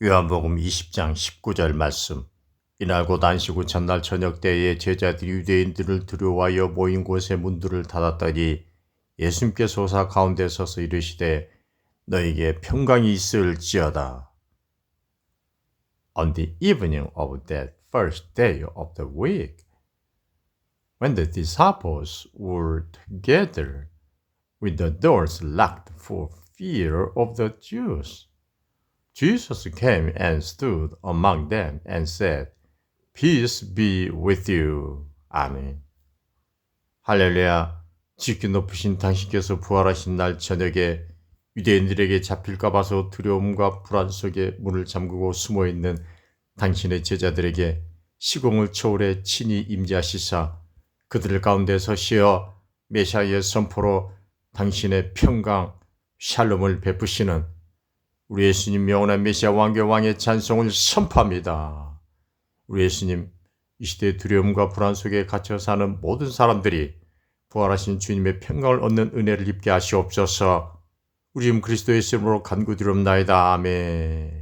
요한복음 20장 19절 말씀. 이날 곧 안식 후 전날 저녁 때에 제자들이 유대인들을 두려워하여 모인 곳의 문들을 닫았더니 예수님께서 오사 가운데 서서 이르시되 너에게 평강이 있을지어다. On the evening of that first day of the week, when the disciples were together with the doors locked for fear of the Jews, Jesus came and stood among them and said, Peace be with you. 아멘. 할렐루야. 지극히 높으신 당신께서 부활하신 날 저녁에 유대인들에게 잡힐까 봐서 두려움과 불안 속에 문을 잠그고 숨어 있는 당신의 제자들에게 시공을 초월해 친히 임재하시사 그들 가운데 서시어 메시아의 선포로 당신의 평강 샬롬을 베푸시는 우리 예수님 영원한 메시아 왕교 왕의 찬송을 선포합니다. 우리 예수님 이 시대 두려움과 불안 속에 갇혀 사는 모든 사람들이 부활하신 주님의 평강을 얻는 은혜를 입게 하시옵소서. 우리 주 그리스도의 이름으로 간구드립나이다. 아멘.